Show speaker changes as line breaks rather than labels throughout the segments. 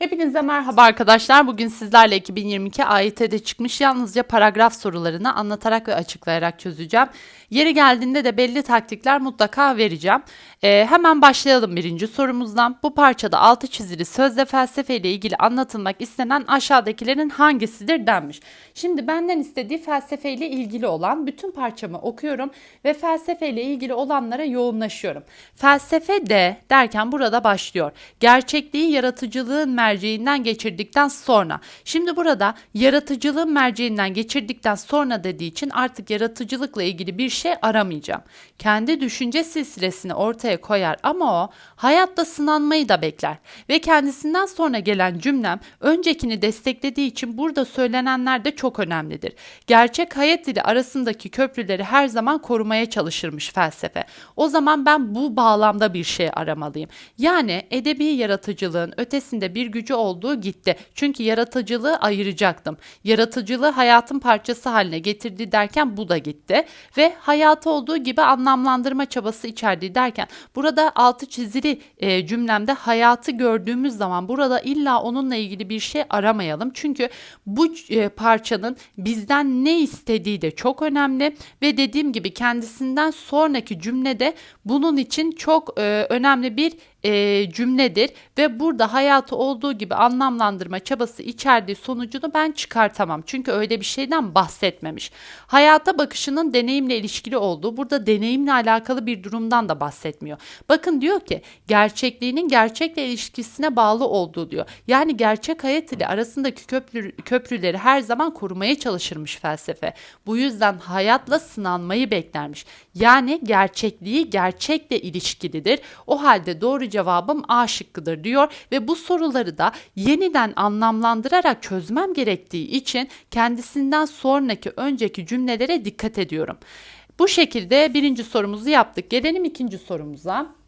Hepinize merhaba arkadaşlar. Bugün sizlerle 2022 AYT'de çıkmış yalnızca paragraf sorularını anlatarak ve açıklayarak çözeceğim. Yeri geldiğinde de belli taktikler mutlaka vereceğim. Ee, hemen başlayalım birinci sorumuzdan. Bu parçada altı çizili sözde felsefe ile ilgili anlatılmak istenen aşağıdakilerin hangisidir denmiş. Şimdi benden istediği felsefe ile ilgili olan bütün parçamı okuyorum ve felsefe ile ilgili olanlara yoğunlaşıyorum. Felsefe de derken burada başlıyor. Gerçekliği yaratıcılığın merceğinden geçirdikten sonra. Şimdi burada yaratıcılığın merceğinden geçirdikten sonra dediği için artık yaratıcılıkla ilgili bir şey aramayacağım. Kendi düşünce silsilesini ortaya koyar ama o hayatta sınanmayı da bekler. Ve kendisinden sonra gelen cümlem öncekini desteklediği için burada söylenenler de çok önemlidir. Gerçek hayat ile arasındaki köprüleri her zaman korumaya çalışırmış felsefe. O zaman ben bu bağlamda bir şey aramalıyım. Yani edebi yaratıcılığın ötesinde bir gücü olduğu gitti. Çünkü yaratıcılığı ayıracaktım. Yaratıcılığı hayatın parçası haline getirdi derken bu da gitti. Ve hayatı olduğu gibi anlamlandırma çabası içerdiği derken burada altı çizili e, cümlemde hayatı gördüğümüz zaman burada illa onunla ilgili bir şey aramayalım. Çünkü bu e, parçanın bizden ne istediği de çok önemli ve dediğim gibi kendisinden sonraki cümlede bunun için çok e, önemli bir e, cümledir ve burada hayatı olduğu gibi anlamlandırma çabası içerdiği sonucunu ben çıkartamam. Çünkü öyle bir şeyden bahsetmemiş. Hayata bakışının deneyimle ilişkili olduğu, burada deneyimle alakalı bir durumdan da bahsetmiyor. Bakın diyor ki gerçekliğinin gerçekle ilişkisine bağlı olduğu diyor. Yani gerçek hayat ile arasındaki köprü, köprüleri her zaman korumaya çalışırmış felsefe. Bu yüzden hayatla sınanmayı beklermiş. Yani gerçekliği gerçekle ilişkilidir. O halde doğru cevabım A şıkkıdır diyor ve bu soruları da yeniden anlamlandırarak çözmem gerektiği için kendisinden sonraki önceki cümlelere dikkat ediyorum. Bu şekilde birinci sorumuzu yaptık. Gelelim ikinci sorumuza.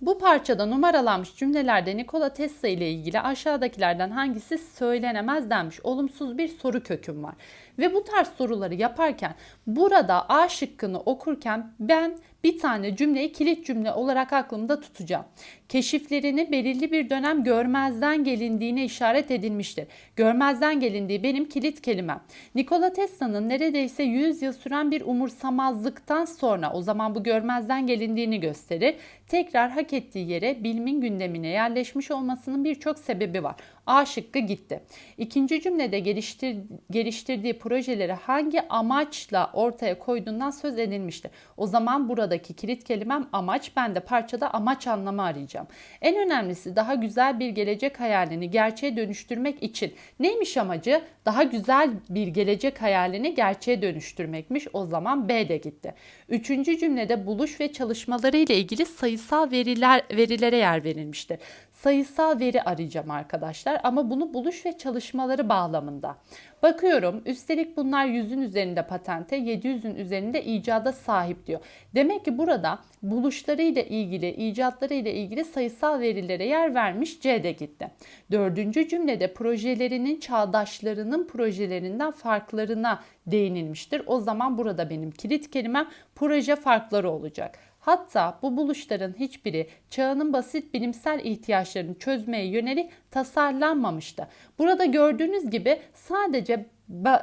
Bu parçada numaralanmış cümlelerde Nikola Tesla ile ilgili aşağıdakilerden hangisi söylenemez denmiş. Olumsuz bir soru köküm var. Ve bu tarz soruları yaparken burada A şıkkını okurken ben bir tane cümleyi kilit cümle olarak aklımda tutacağım. Keşiflerini belirli bir dönem görmezden gelindiğine işaret edilmiştir. Görmezden gelindiği benim kilit kelimem. Nikola Tesla'nın neredeyse 100 yıl süren bir umursamazlıktan sonra o zaman bu görmezden gelindiğini gösterir. Tekrar hak ettiği yere bilimin gündemine yerleşmiş olmasının birçok sebebi var. A şıkkı gitti. İkinci cümlede geliştir, geliştirdiği projeleri hangi amaçla ortaya koyduğundan söz edilmiştir. O zaman buradaki kilit kelimem amaç. Ben de parçada amaç anlamı arayacağım. En önemlisi daha güzel bir gelecek hayalini gerçeğe dönüştürmek için. Neymiş amacı? Daha güzel bir gelecek hayalini gerçeğe dönüştürmekmiş. O zaman B de gitti. Üçüncü cümlede buluş ve çalışmaları ile ilgili sayısal veriler verilere yer verilmiştir sayısal veri arayacağım arkadaşlar ama bunu buluş ve çalışmaları bağlamında. Bakıyorum üstelik bunlar 100'ün üzerinde patente 700'ün üzerinde icada sahip diyor. Demek ki burada buluşlarıyla ilgili icatlarıyla ilgili sayısal verilere yer vermiş C de gitti. Dördüncü cümlede projelerinin çağdaşlarının projelerinden farklarına değinilmiştir. O zaman burada benim kilit kelimem proje farkları olacak. Hatta bu buluşların hiçbiri çağının basit bilimsel ihtiyaçlarını çözmeye yönelik tasarlanmamıştı. Burada gördüğünüz gibi sadece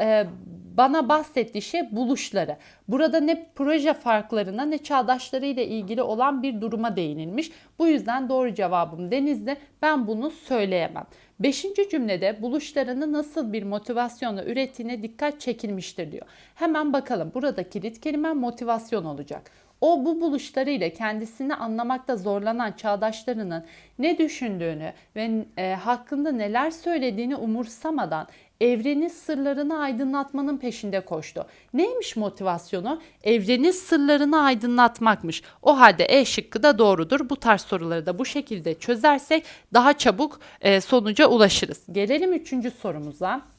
e, bana bahsettiği şey buluşları. Burada ne proje farklarına ne çağdaşları ile ilgili olan bir duruma değinilmiş. Bu yüzden doğru cevabım Denizli. Ben bunu söyleyemem. Beşinci cümlede buluşlarını nasıl bir motivasyonla ürettiğine dikkat çekilmiştir diyor. Hemen bakalım. Burada kilit kelime motivasyon olacak. O bu buluşlarıyla kendisini anlamakta zorlanan çağdaşlarının ne düşündüğünü ve e, hakkında neler söylediğini umursamadan evrenin sırlarını aydınlatmanın peşinde koştu. Neymiş motivasyonu? Evrenin sırlarını aydınlatmakmış. O halde E şıkkı da doğrudur. Bu tarz soruları da bu şekilde çözersek daha çabuk e, sonuca ulaşırız. Gelelim üçüncü sorumuza.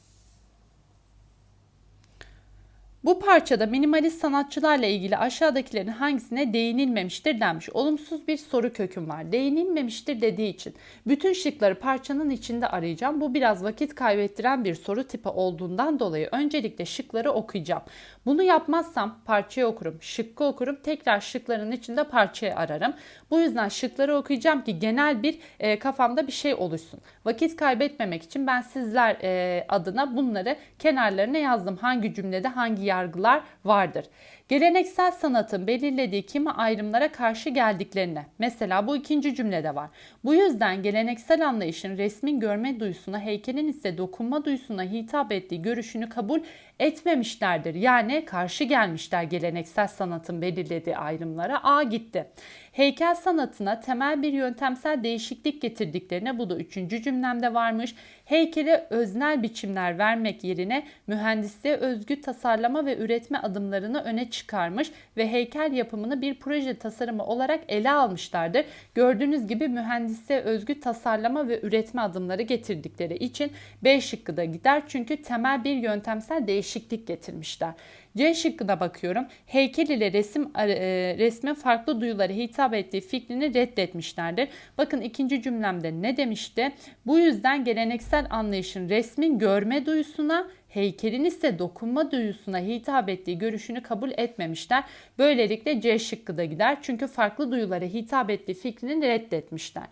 Bu parçada minimalist sanatçılarla ilgili aşağıdakilerin hangisine değinilmemiştir denmiş. Olumsuz bir soru köküm var. Değinilmemiştir dediği için bütün şıkları parçanın içinde arayacağım. Bu biraz vakit kaybettiren bir soru tipi olduğundan dolayı öncelikle şıkları okuyacağım. Bunu yapmazsam parçayı okurum, şıkkı okurum, tekrar şıkların içinde parçayı ararım. Bu yüzden şıkları okuyacağım ki genel bir e, kafamda bir şey oluşsun. Vakit kaybetmemek için ben sizler e, adına bunları kenarlarına yazdım. Hangi cümlede hangi yargılar vardır. Geleneksel sanatın belirlediği kimi ayrımlara karşı geldiklerine. Mesela bu ikinci cümlede var. Bu yüzden geleneksel anlayışın resmin görme duyusuna, heykelin ise dokunma duyusuna hitap ettiği görüşünü kabul etmemişlerdir. Yani karşı gelmişler geleneksel sanatın belirlediği ayrımlara. A gitti. Heykel sanatına temel bir yöntemsel değişiklik getirdiklerine bu da üçüncü cümlemde varmış. Heykele öznel biçimler vermek yerine mühendisliğe özgü tasarlama ve üretme adımlarını öne çıkarmış ve heykel yapımını bir proje tasarımı olarak ele almışlardır. Gördüğünüz gibi mühendisliğe özgü tasarlama ve üretme adımları getirdikleri için B şıkkı da gider çünkü temel bir yöntemsel değişiklik getirmişler. C şıkkına bakıyorum. Heykel ile resim e, resmin farklı duyulara hitap ettiği fikrini reddetmişlerdir. Bakın ikinci cümlemde ne demişti? Bu yüzden geleneksel anlayışın resmin görme duyusuna heykelin ise dokunma duyusuna hitap ettiği görüşünü kabul etmemişler. Böylelikle C şıkkı da gider. Çünkü farklı duyulara hitap ettiği fikrini reddetmişler.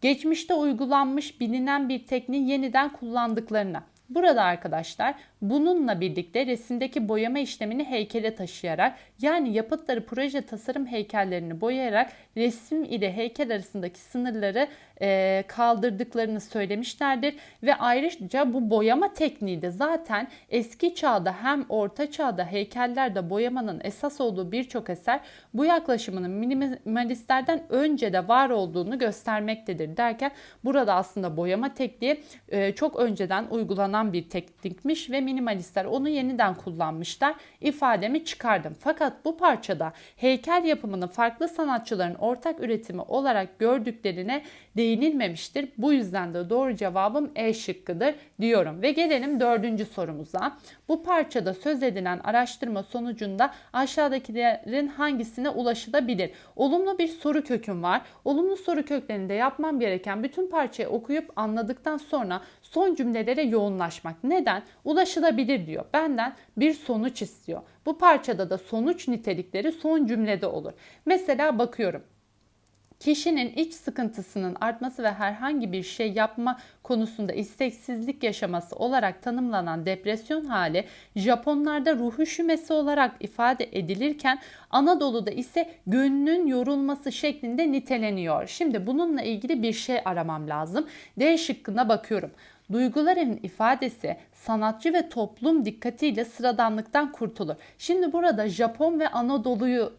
Geçmişte uygulanmış bilinen bir tekniği yeniden kullandıklarına. Burada arkadaşlar bununla birlikte resimdeki boyama işlemini heykele taşıyarak yani yapıtları proje tasarım heykellerini boyayarak resim ile heykel arasındaki sınırları e, kaldırdıklarını söylemişlerdir. Ve ayrıca bu boyama tekniği de zaten eski çağda hem orta çağda heykellerde boyamanın esas olduğu birçok eser bu yaklaşımının minimalistlerden önce de var olduğunu göstermektedir derken burada aslında boyama tekniği e, çok önceden uygulanan bir teknikmiş ve minimalistler onu yeniden kullanmışlar. İfademi çıkardım. Fakat bu parçada heykel yapımını farklı sanatçıların ortak üretimi olarak gördüklerine değinilmemiştir. Bu yüzden de doğru cevabım E şıkkıdır diyorum. Ve gelelim dördüncü sorumuza. Bu parçada söz edilen araştırma sonucunda aşağıdakilerin hangisine ulaşılabilir? Olumlu bir soru köküm var. Olumlu soru köklerinde yapmam gereken bütün parçayı okuyup anladıktan sonra son cümlelere yoğunlaşmak. Neden? Ulaşılabilir diyor. Benden bir sonuç istiyor. Bu parçada da sonuç nitelikleri son cümlede olur. Mesela bakıyorum. Kişinin iç sıkıntısının artması ve herhangi bir şey yapma konusunda isteksizlik yaşaması olarak tanımlanan depresyon hali Japonlarda ruh üşümesi olarak ifade edilirken Anadolu'da ise gönlün yorulması şeklinde niteleniyor. Şimdi bununla ilgili bir şey aramam lazım. D şıkkına bakıyorum. Duyguların ifadesi sanatçı ve toplum dikkatiyle sıradanlıktan kurtulur. Şimdi burada Japon ve Anadolu'yu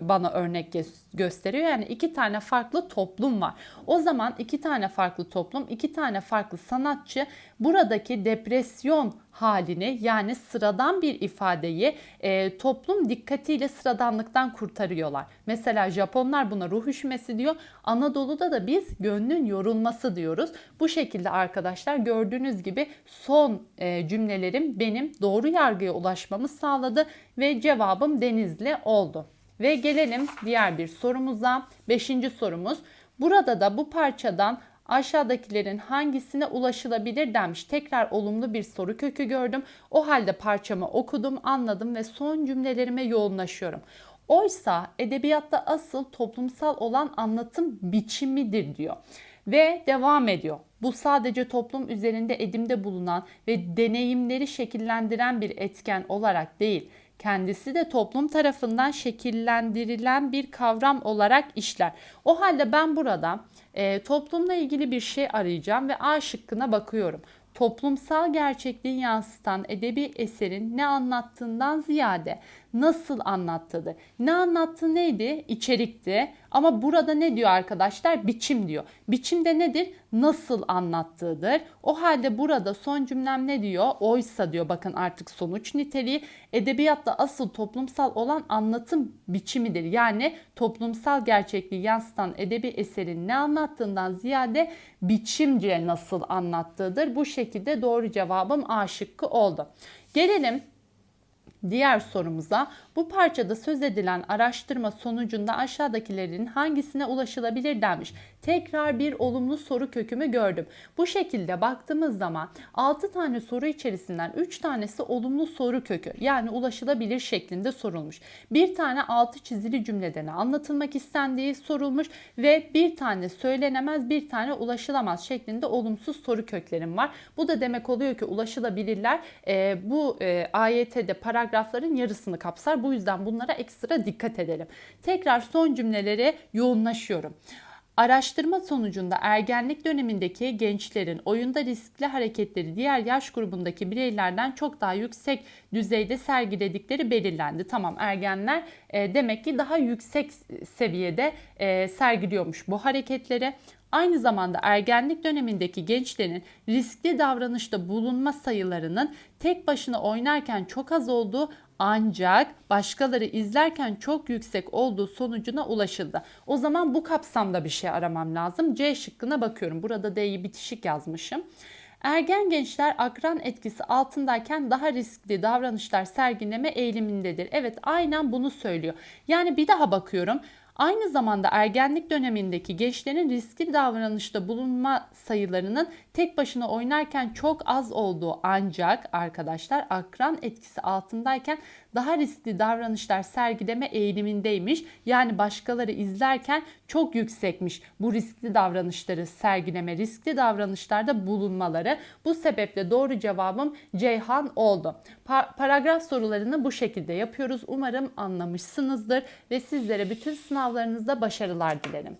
bana örnek gö- gösteriyor. Yani iki tane farklı toplum var. O zaman iki tane farklı toplum, iki tane farklı sanatçı buradaki depresyon halini yani sıradan bir ifadeyi e, toplum dikkatiyle sıradanlıktan kurtarıyorlar. Mesela Japonlar buna ruh üşümesi diyor. Anadolu'da da biz gönlün yorulması diyoruz. Bu şekilde arkadaşlar gördüğünüz gibi son e, cümlelerim benim doğru yargıya ulaşmamı sağladı ve cevabım Denizli oldu. Ve gelelim diğer bir sorumuza. Beşinci sorumuz. Burada da bu parçadan aşağıdakilerin hangisine ulaşılabilir demiş. Tekrar olumlu bir soru kökü gördüm. O halde parçamı okudum, anladım ve son cümlelerime yoğunlaşıyorum. Oysa edebiyatta asıl toplumsal olan anlatım biçimidir diyor. Ve devam ediyor. Bu sadece toplum üzerinde edimde bulunan ve deneyimleri şekillendiren bir etken olarak değil, kendisi de toplum tarafından şekillendirilen bir kavram olarak işler. O halde ben burada e, toplumla ilgili bir şey arayacağım ve A şıkkına bakıyorum toplumsal gerçekliği yansıtan edebi eserin ne anlattığından ziyade nasıl anlattığıdır. Ne anlattığı neydi? İçerikti. Ama burada ne diyor arkadaşlar? Biçim diyor. Biçimde nedir? Nasıl anlattığıdır. O halde burada son cümlem ne diyor? Oysa diyor bakın artık sonuç niteliği edebiyatta asıl toplumsal olan anlatım biçimidir. Yani toplumsal gerçekliği yansıtan edebi eserin ne anlattığından ziyade biçimce nasıl anlattığıdır. Bu şekilde doğru cevabım A şıkkı oldu. Gelelim Diğer sorumuza bu parçada söz edilen araştırma sonucunda aşağıdakilerin hangisine ulaşılabilir denmiş. Tekrar bir olumlu soru kökümü gördüm. Bu şekilde baktığımız zaman 6 tane soru içerisinden 3 tanesi olumlu soru kökü yani ulaşılabilir şeklinde sorulmuş. Bir tane altı çizili cümleden anlatılmak istendiği sorulmuş ve bir tane söylenemez bir tane ulaşılamaz şeklinde olumsuz soru köklerim var. Bu da demek oluyor ki ulaşılabilirler e, bu e, AYT'de paragrafların yarısını kapsar. Bu yüzden bunlara ekstra dikkat edelim. Tekrar son cümlelere yoğunlaşıyorum. Araştırma sonucunda ergenlik dönemindeki gençlerin oyunda riskli hareketleri diğer yaş grubundaki bireylerden çok daha yüksek düzeyde sergiledikleri belirlendi. Tamam ergenler e, demek ki daha yüksek seviyede e, sergiliyormuş bu hareketleri. Aynı zamanda ergenlik dönemindeki gençlerin riskli davranışta bulunma sayılarının tek başına oynarken çok az olduğu ancak başkaları izlerken çok yüksek olduğu sonucuna ulaşıldı. O zaman bu kapsamda bir şey aramam lazım. C şıkkına bakıyorum. Burada D'yi bitişik yazmışım. Ergen gençler akran etkisi altındayken daha riskli davranışlar sergileme eğilimindedir. Evet aynen bunu söylüyor. Yani bir daha bakıyorum. Aynı zamanda ergenlik dönemindeki gençlerin riskli davranışta bulunma sayılarının tek başına oynarken çok az olduğu ancak arkadaşlar akran etkisi altındayken daha riskli davranışlar sergileme eğilimindeymiş. Yani başkaları izlerken çok yüksekmiş bu riskli davranışları sergileme, riskli davranışlarda bulunmaları. Bu sebeple doğru cevabım Ceyhan oldu. Pa- paragraf sorularını bu şekilde yapıyoruz. Umarım anlamışsınızdır ve sizlere bütün sınavlarınızda başarılar dilerim.